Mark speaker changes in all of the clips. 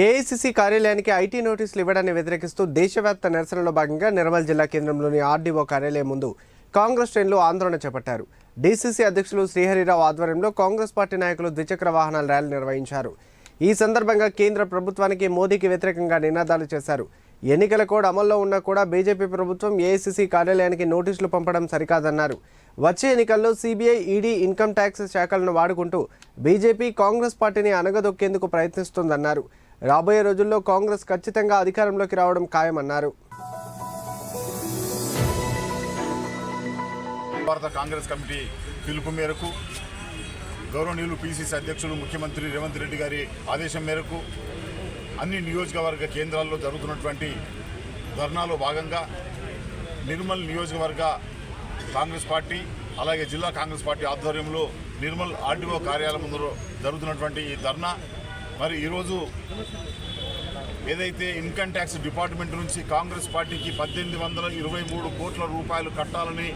Speaker 1: AICC కార్యాలయానికి IT నోటీసులు ఇవ్వడాన్ని వ్యతిరేకిస్తూ దేశవ్యాప్త నిరసనలో భాగంగా నిర్మల్ జిల్లా కేంద్రంలోని ఆర్డీఓ కార్యాలయం ముందు కాంగ్రెస్ శ్రేణులు ఆందోళన చేపట్టారు. డీసీసీ అధ్యక్షులు శ్రీహరిరావు ఆధ్వర్యంలో కాంగ్రెస్ పార్టీ నాయకులు ద్విచక్ర వాహనాల ర్యాలీ నిర్వహించారు. ఈ సందర్భంగా కేంద్ర ప్రభుత్వానికి మోదీకి వ్యతిరేకంగా నినాదాలు చేశారు. ఎన్నికల కోడ్ అమల్లో ఉన్నా కూడా బీజేపీ ప్రభుత్వం ఏఐసిసి కార్యాలయానికి నోటీసులు పంపడం సరికాదన్నారు. వచ్చే ఎన్నికల్లో సిబిఐ ఈడీ ఇన్కమ్ ట్యాక్స్ శాఖలను వాడుకుంటూ బీజేపీ కాంగ్రెస్ పార్టీని అనగదొక్కేందుకు ప్రయత్నిస్తోందన్నారు. రాబోయే రోజుల్లో కాంగ్రెస్ ఖచ్చితంగా అధికారంలోకి రావడం ఖాయమన్నారు.
Speaker 2: భారత కాంగ్రెస్ కమిటీ పిలుపు మేరకు గౌరవనీయులు పిసిసి అధ్యక్షులు ముఖ్యమంత్రి రేవంత్ రెడ్డి గారి ఆదేశం మేరకు అన్ని నియోజకవర్గ కేంద్రాల్లో జరుగుతున్నటువంటి ధర్నాలో భాగంగా నిర్మల్ నియోజకవర్గ కాంగ్రెస్ పార్టీ అలాగే జిల్లా కాంగ్రెస్ పార్టీ ఆధ్వర్యంలో నిర్మల్ ఆర్డీఓ కార్యాలయం ముందు జరుగుతున్నటువంటి ఈ ధర్నా మరి ఈరోజు ఏదైతే ఇన్కమ్ ట్యాక్స్ డిపార్ట్మెంట్ నుంచి కాంగ్రెస్ పార్టీకి పద్దెనిమిది వందల ఇరవై మూడు కోట్ల రూపాయలు కట్టాలని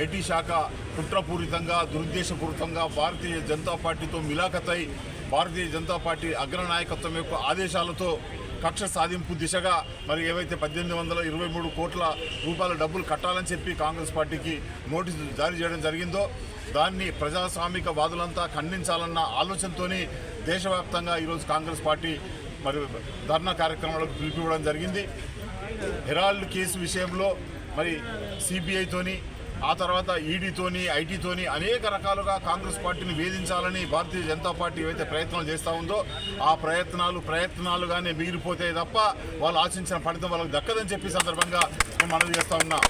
Speaker 2: ఐటీ శాఖ కుట్రపూరితంగా దురుద్దేశపూరితంగా భారతీయ జనతా పార్టీతో మిలాఖతై భారతీయ జనతా పార్టీ అగ్రనాయకత్వం యొక్క ఆదేశాలతో కక్ష సాధింపు దిశగా మరి ఏవైతే పద్దెనిమిది వందల ఇరవై మూడు కోట్ల రూపాయల డబ్బులు కట్టాలని చెప్పి కాంగ్రెస్ పార్టీకి నోటీసు జారీ చేయడం జరిగిందో దాన్ని ప్రజాస్వామిక వాదులంతా ఖండించాలన్న ఆలోచనతోని దేశవ్యాప్తంగా ఈరోజు కాంగ్రెస్ పార్టీ మరి ధర్నా కార్యక్రమాలకు పిలిపివ్వడం జరిగింది. హెరాల్డ్ కేసు విషయంలో మరి సిబిఐతోని ఆ తర్వాత ఈడీతోని ఐటీతోని అనేక రకాలుగా కాంగ్రెస్ పార్టీని వేధించాలని భారతీయ జనతా పార్టీ ఏవైతే ప్రయత్నాలు చేస్తూ ఉందో ఆ ప్రయత్నాలు ప్రయత్నాలుగానే మిగిలిపోతాయి తప్ప వాళ్ళు ఆశించిన ఫలితం వాళ్ళకి దక్కదని చెప్పి సందర్భంగా మేము మనవి చేస్తూ ఉన్నాం.